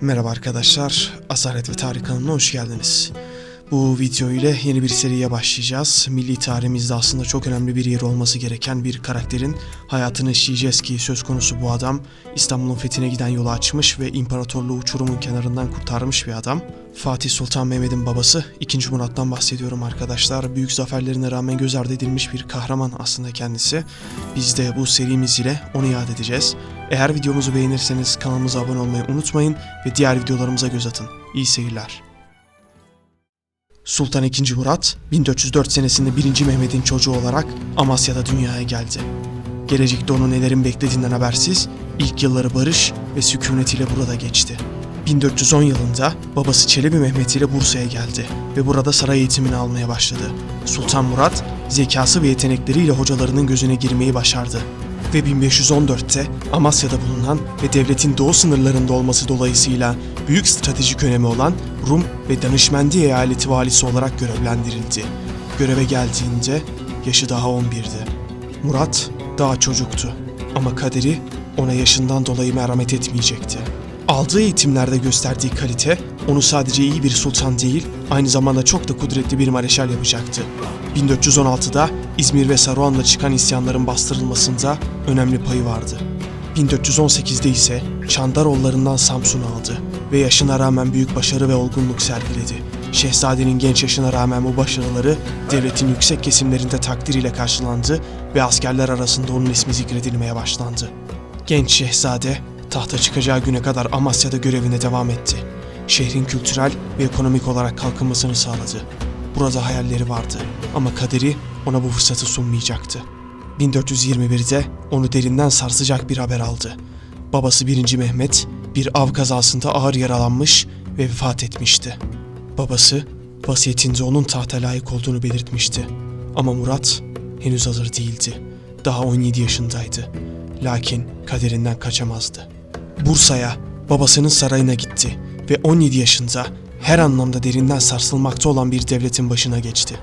Merhaba arkadaşlar, Asalet ve Tarih kanalına hoş geldiniz. Bu video ile yeni bir seriye başlayacağız. Milli tarihimizde aslında çok önemli bir yeri olması gereken bir karakterin hayatını işleyeceğiz ki söz konusu bu adam İstanbul'un fethine giden yolu açmış ve imparatorluğu uçurumun kenarından kurtarmış bir adam. Fatih Sultan Mehmet'in babası 2. Murat'tan bahsediyorum arkadaşlar. Büyük zaferlerine rağmen göz ardı edilmiş bir kahraman aslında kendisi. Biz de bu serimiz ile onu yad edeceğiz. Eğer videomuzu beğenirseniz kanalımıza abone olmayı unutmayın ve diğer videolarımıza göz atın. İyi seyirler. Sultan II. Murat 1404 senesinde 1. Mehmet'in çocuğu olarak Amasya'da dünyaya geldi. Gelecekte onu nelerin beklediğinden habersiz ilk yılları barış ve sükunet ile burada geçti. 1410 yılında babası Çelebi Mehmet ile Bursa'ya geldi ve burada saray eğitimini almaya başladı. Sultan Murat zekası ve yetenekleriyle hocalarının gözüne girmeyi başardı ve 1514'te Amasya'da bulunan ve devletin doğu sınırlarında olması dolayısıyla büyük stratejik önemi olan Rum ve Danışmendi eyaleti valisi olarak görevlendirildi. Göreve geldiğinde yaşı daha 11'di. Murat daha çocuktu ama kaderi ona yaşından dolayı merhamet etmeyecekti. Aldığı eğitimlerde gösterdiği kalite onu sadece iyi bir sultan değil, aynı zamanda çok da kudretli bir mareşal yapacaktı. 1416'da İzmir ve Saruhan'la çıkan isyanların bastırılmasında önemli payı vardı. 1418'de ise Çandaroğullarından Samsun'u aldı ve yaşına rağmen büyük başarı ve olgunluk sergiledi. Şehzadenin genç yaşına rağmen bu başarıları devletin yüksek kesimlerinde takdiriyle karşılandı ve askerler arasında onun ismi zikredilmeye başlandı. Genç şehzade tahta çıkacağı güne kadar Amasya'da görevine devam etti. Şehrin kültürel ve ekonomik olarak kalkınmasını sağladı. Burada hayalleri vardı ama kaderi ona bu fırsatı sunmayacaktı. 1421'de onu derinden sarsacak bir haber aldı. Babası 1. Mehmet bir av kazasında ağır yaralanmış ve vefat etmişti. Babası vasiyetinde onun tahta layık olduğunu belirtmişti. Ama Murat henüz hazır değildi. Daha 17 yaşındaydı. Lakin kaderinden kaçamazdı. Bursa'ya, babasının sarayına gitti ve 17 yaşında her anlamda derinden sarsılmakta olan bir devletin başına geçti.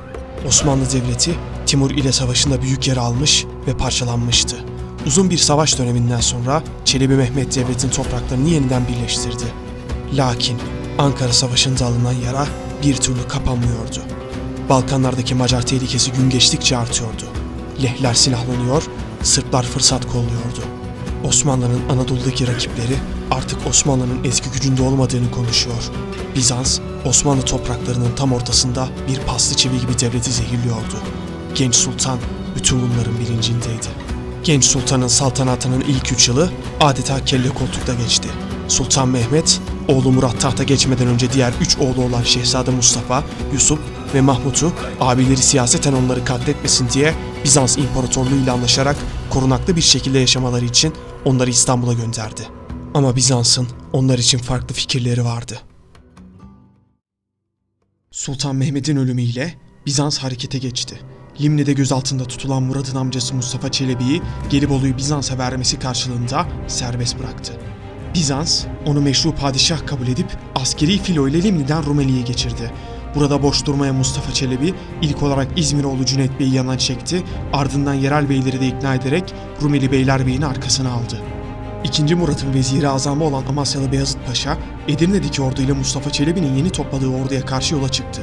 Osmanlı Devleti Timur ile savaşında büyük yer almış ve parçalanmıştı. Uzun bir savaş döneminden sonra Çelebi Mehmet Devlet'in topraklarını yeniden birleştirdi. Lakin Ankara Savaşı'nda alınan yara bir türlü kapanmıyordu. Balkanlardaki Macar tehlikesi gün geçtikçe artıyordu. Lehler silahlanıyor, Sırplar fırsat kolluyordu. Osmanlı'nın Anadolu'daki rakipleri artık Osmanlı'nın eski gücünde olmadığını konuşuyor. Bizans, Osmanlı topraklarının tam ortasında bir paslı çivi gibi devleti zehirliyordu. Genç Sultan bütün bunların bilincindeydi. Genç Sultan'ın saltanatının ilk üç yılı adeta kelle koltukta geçti. Sultan Mehmet, oğlu Murat tahta geçmeden önce diğer üç oğlu olan Şehzade Mustafa, Yusuf ve Mahmut'u abileri siyaseten onları katletmesin diye Bizans İmparatorluğu ile anlaşarak korunaklı bir şekilde yaşamaları için onları İstanbul'a gönderdi. Ama Bizans'ın onlar için farklı fikirleri vardı. Sultan Mehmet'in ölümüyle Bizans harekete geçti. Limne'de gözaltında tutulan Murad'ın amcası Mustafa Çelebi'yi Gelibolu'yu Bizans'a vermesi karşılığında serbest bıraktı. Bizans onu meşru padişah kabul edip askeri filo ile Limni'den Rumeli'ye geçirdi. Burada boş durmaya Mustafa Çelebi ilk olarak İzmiroğlu Cüneyt Bey'i yanına çekti, ardından yerel beyleri de ikna ederek Rumeli Beylerbeyini arkasına aldı. İkinci Murat'ın veziri azamı olan Amasyalı Beyazıt Paşa, Edirne'deki orduyla Mustafa Çelebi'nin yeni topladığı orduya karşı yola çıktı.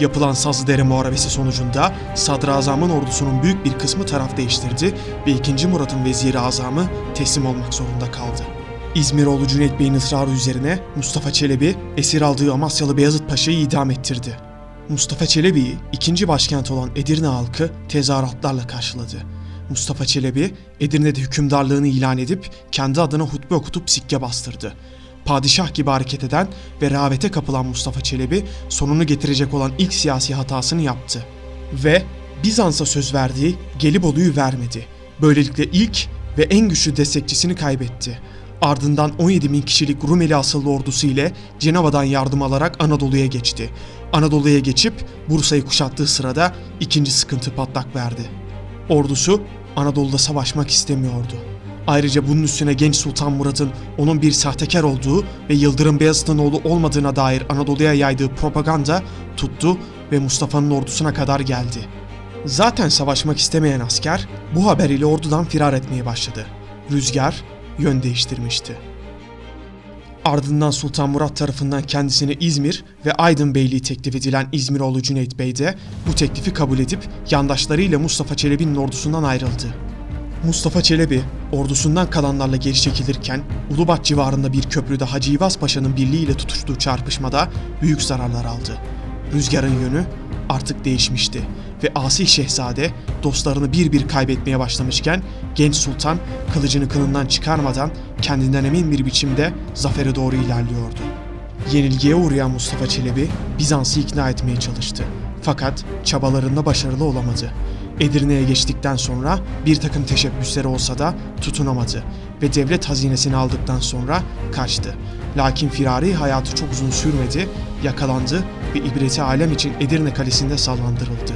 Yapılan Sazlıdere Muharebesi sonucunda Sadrazam'ın ordusunun büyük bir kısmı taraf değiştirdi ve 2. Murat'ın veziri azamı teslim olmak zorunda kaldı. İzmiroğlu Cüneyt Bey'in ısrarı üzerine Mustafa Çelebi esir aldığı Amasyalı Beyazıt Paşa'yı idam ettirdi. Mustafa Çelebi'yi ikinci başkent olan Edirne halkı tezahüratlarla karşıladı. Mustafa Çelebi Edirne'de hükümdarlığını ilan edip kendi adına hutbe okutup sikke bastırdı. Padişah gibi hareket eden ve rehavete kapılan Mustafa Çelebi sonunu getirecek olan ilk siyasi hatasını yaptı. Ve Bizans'a söz verdiği Gelibolu'yu vermedi. Böylelikle ilk ve en güçlü destekçisini kaybetti. Ardından 17 bin kişilik Rumeli asıllı ordusu ile Cenova'dan yardım alarak Anadolu'ya geçti. Anadolu'ya geçip Bursa'yı kuşattığı sırada ikinci sıkıntı patlak verdi. Ordusu Anadolu'da savaşmak istemiyordu. Ayrıca bunun üstüne genç Sultan Murat'ın onun bir sahtekar olduğu ve Yıldırım Beyazıt'ın oğlu olmadığına dair Anadolu'ya yaydığı propaganda tuttu ve Mustafa'nın ordusuna kadar geldi. Zaten savaşmak istemeyen asker bu haber ile ordudan firar etmeye başladı. Rüzgar yön değiştirmişti. Ardından Sultan Murat tarafından kendisine İzmir ve Aydın Beyliği teklif edilen İzmiroğlu Cüneyt Bey de bu teklifi kabul edip yandaşlarıyla Mustafa Çelebi'nin ordusundan ayrıldı. Mustafa Çelebi ordusundan kalanlarla geri çekilirken Ulubat civarında bir köprüde Hacı İvaz Paşa'nın birliğiyle tutuştuğu çarpışmada büyük zararlar aldı. Rüzgarın yönü artık değişmişti ve Asi Şehzade dostlarını bir bir kaybetmeye başlamışken genç sultan kılıcını kınından çıkarmadan kendinden emin bir biçimde zafere doğru ilerliyordu. Yenilgiye uğrayan Mustafa Çelebi Bizans'ı ikna etmeye çalıştı. Fakat çabalarında başarılı olamadı. Edirne'ye geçtikten sonra bir takım teşebbüsleri olsa da tutunamadı ve devlet hazinesini aldıktan sonra kaçtı. Lakin firari hayatı çok uzun sürmedi, yakalandı ve ibreti alem için Edirne Kalesi'nde sallandırıldı.